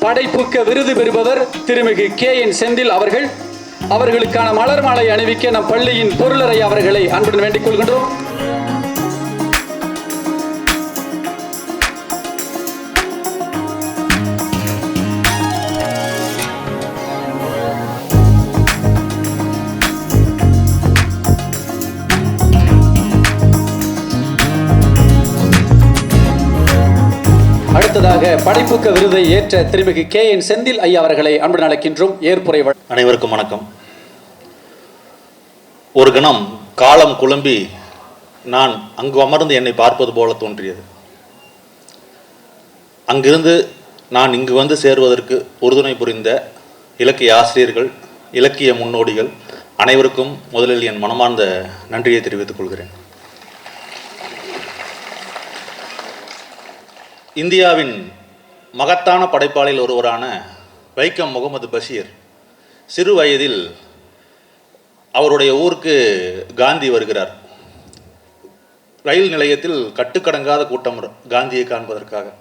படைப்புக்க விருது பெறுபவர் திருமிகு கே என் செந்தில் அவர்கள். அவர்களுக்கான மலர் மாலை அணிவிக்க நம் பள்ளியின் பொருளரை அவர்களை அன்புடன் வேண்டிக் கொள்கின்றோம். அடுத்ததாக படைப்புக்க விருதை ஏற்ற திருமிகு கே என் செந்தில் ஐயா அவர்களை அன்புடன் அழைக்கின்றோம். ஏற்புரை அனைவருக்கும் வணக்கம். ஒரு கணம் காலம் குழம்பி நான் அங்கு அமர்ந்து என்னை பார்ப்பது போல தோன்றியது. அங்கிருந்து நான் இங்கு வந்து சேருவதற்கு உறுதுணை புரிந்த இலக்கிய ஆசிரியர்கள் இலக்கிய முன்னோடிகள் அனைவருக்கும் முதலில் என் மனமார்ந்த நன்றியை தெரிவித்துக் கொள்கிறேன். இந்தியாவின் மகத்தான படைப்பாளில் ஒருவரான வைக்கம் முகமது பஷீர். சிறு வயதில் அவருடைய ஊருக்கு காந்தி வருகிறார். ரயில் நிலையத்தில் கட்டுக்கடங்காத கூட்டம் காந்தியை காண்பதற்காக.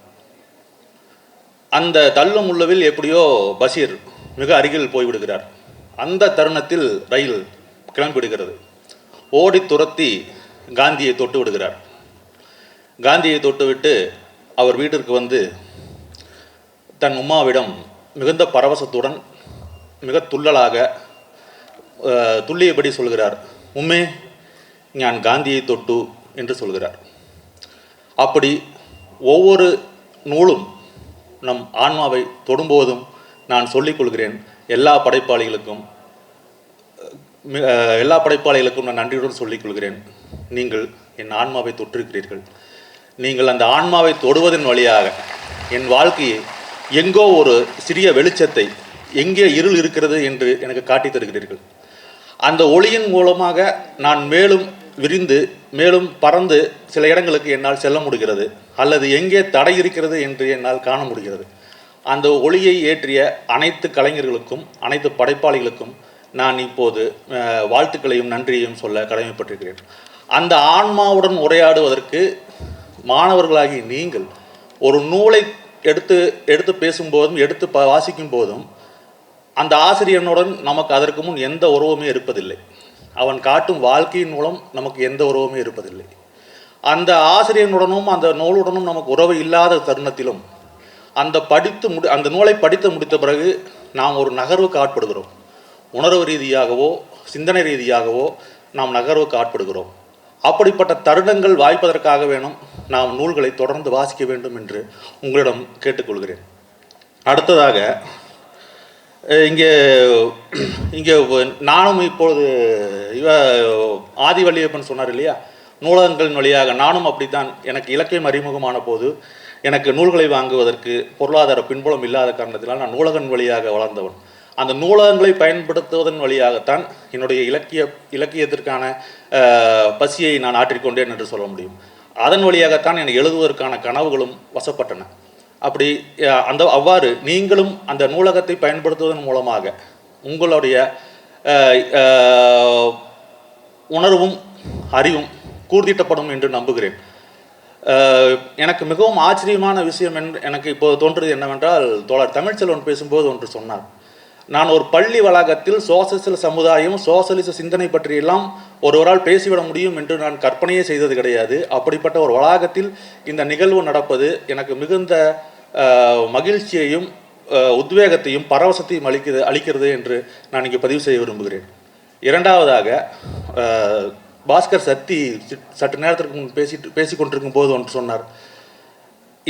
அந்த தள்ளும் உள்ளவில் எப்படியோ பஷீர் மிக அருகில் போய்விடுகிறார். அந்த தருணத்தில் ரயில் கிளம்பிவிடுகிறது. ஓடி துரத்தி காந்தியை தொட்டு விடுகிறார் காந்தியை தொட்டுவிட்டு அவர் வீட்டிற்கு வந்து தன் உம்மாவிடம் மிகுந்த பரவசத்துடன் மிக துள்ளலாக துள்ளியபடி துல்லியபடி சொல்கிறார் உம்மே ஞான் காந்தியை தொட்டு என்று சொல்கிறார். அப்படி ஒவ்வொரு நூலும் நம் ஆன்மாவை தொடும்போதும் நான் சொல்லிக் கொள்கிறேன் எல்லா படைப்பாளிகளுக்கும் எல்லா படைப்பாளிகளுக்கும் நான் நன்றியுடன் சொல்லிக் கொள்கிறேன். நீங்கள் என் ஆன்மாவை தொற்றிருக்கிறீர்கள். நீங்கள் அந்த ஆன்மாவை தொடுவதன் வழியாக என் வாழ்க்கையை எங்கோ ஒரு சிறிய வெளிச்சத்தை எங்கே இருள் இருக்கிறது என்று எனக்கு காட்டித் தருகிறீர்கள். அந்த ஒளியின் மூலமாக நான் மேலும் விரிந்து மேலும் பறந்து சில இடங்களுக்கு என்னால் செல்ல முடிகிறது அல்லது எங்கே தடை இருக்கிறது என்று என்னால் காண முடிகிறது. அந்த ஒளியை ஏற்றிய அனைத்து கலைஞர்களுக்கும் அனைத்து படைப்பாளிகளுக்கும் நான் இப்போது வாழ்த்துக்களையும் நன்றியையும் சொல்ல கடமைப்பட்டிருக்கிறேன். அந்த ஆன்மாவுடன் உரையாடுவதற்கு மாணவர்களாகி நீங்கள் ஒரு நூலை எடுத்து எடுத்து பேசும்போதும் எடுத்து ப வாசிக்கும் போதும் அந்த ஆசிரியனுடன் நமக்கு அதற்கு முன் எந்த உறவுமே இருப்பதில்லை. அவன் காட்டும் வாழ்க்கையின் மூலம் நமக்கு எந்த உறவுமே இருப்பதில்லை. அந்த ஆசிரியனுடனும் அந்த நூலுடனும் நமக்கு உறவு இல்லாத தருணத்திலும் அந்த படித்து முடி அந்த நூலை படித்து முடித்த பிறகு நாம் ஒரு நகர்வுக்கு ஆட்படுகிறோம் உணர்வு ரீதியாகவோ சிந்தனை ரீதியாகவோ நாம் நகர்வுக்கு ஆட்படுகிறோம் அப்படிப்பட்ட தருணங்கள் வாய்ப்பதற்காக வேணும் நாம் நூல்களை தொடர்ந்து வாசிக்க வேண்டும் என்று உங்களிடம் கேட்டுக்கொள்கிறேன். அடுத்ததாக இங்கே இங்கே நானும் இப்பொழுது இவ ஆதிவள்ளியப்பன் சொன்னார் இல்லையா? நூலகங்களின் வழியாக நானும் அப்படித்தான் எனக்கு இலக்கியம் அறிமுகமான போது எனக்கு நூல்களை வாங்குவதற்கு பொருளாதார பின்புலம் இல்லாத காரணத்தினால் நான் நூலகன் வழியாக வளர்ந்தவன். அந்த நூலகங்களை பயன்படுத்துவதன் வழியாகத்தான் என்னுடைய இலக்கிய இலக்கியத்திற்கான பசியை நான் ஆற்றிக்கொண்டேன் என்று சொல்ல முடியும். அதன் வழியாகத்தான் எனக்கு எழுதுவதற்கான கனவுகளும் வசப்பட்டன. அப்படி அந்த அவ்வாறு நீங்களும் அந்த நூலகத்தை பயன்படுத்துவதன் மூலமாக உங்களுடைய உணர்வும் அறிவும் கூர்திட்டப்படும் என்று நம்புகிறேன். எனக்கு மிகவும் ஆச்சரியமான விஷயம் என்று எனக்கு இப்போது தோன்றது என்னவென்றால் தோழர் தமிழ்ச்செல்வன் பேசும்போது ஒன்று சொன்னார். நான் ஒரு பள்ளி வளாகத்தில் சோசலிச சமுதாயம் சோசலிச சிந்தனை பற்றியெல்லாம் ஒருவரால் பேசிவிட முடியும் என்று நான் கற்பனையே செய்தது கிடையாது. அப்படிப்பட்ட ஒரு வளாகத்தில் இந்த நிகழ்வு நடப்பது எனக்கு மிகுந்த மகிழ்ச்சியையும் உத்வேகத்தையும் பரவசத்தையும் அளிக்கிறது அளிக்கிறது என்று நான் இங்கே பதிவு செய்ய விரும்புகிறேன். இரண்டாவதாக பாஸ்கர் சக்தி சற்று நேரத்திற்கு முன் பேசிட்டு பேசி கொண்டிருக்கும் போது ஒன்று சொன்னார்.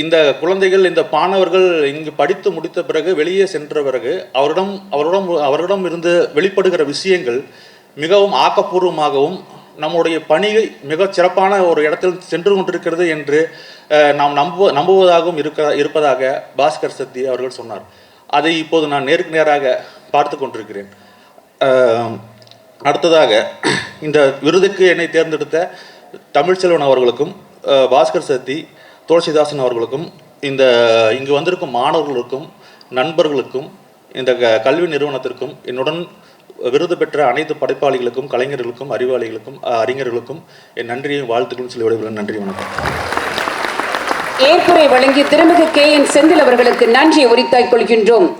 இந்த குழந்தைகள் இந்த மாணவர்கள் இங்கு படித்து முடித்த பிறகு வெளியே சென்ற பிறகு அவரிடம் அவரிடம் அவரிடம் இருந்து வெளிப்படுகிற விஷயங்கள் மிகவும் ஆக்கப்பூர்வமாகவும் நம்முடைய பணியை மிகச் சிறப்பான ஒரு இடத்தில் சென்று கொண்டிருக்கிறது என்று நாம் நம்புவ நம்புவதாகவும் இருக்க இருப்பதாக பாஸ்கர் சக்தி அவர்கள் சொன்னார். அதை இப்போது நான் நேருக்கு நேராக பார்த்து கொண்டிருக்கிறேன். அடுத்ததாக இந்த விருதுக்கு என்னை தேர்ந்தெடுத்த தமிழ்ச்செல்வன் அவர்களுக்கும் பாஸ்கர் சக்தி துளசிதாசன் அவர்களுக்கும் இந்த இங்கு வந்திருக்கும் மாணவர்களுக்கும் நண்பர்களுக்கும் இந்த க- கல்வி நிறுவனத்திற்கும் என்னுடன் விருது பெற்ற அனைத்து படைப்பாளிகளுக்கும் கலைஞர்களுக்கும் அறிவாளிகளுக்கும் அறிஞர்களுக்கும் என் நன்றியும் வாழ்த்துக்களும் சொல்லி விடைபெறுகிறேன். நன்றி வணக்கம். ஏற்புரை வழங்கி திருமிகு கே என் செந்தில் அவர்களுக்கு நன்றி உரித்தாய் கொள்கின்றோம்.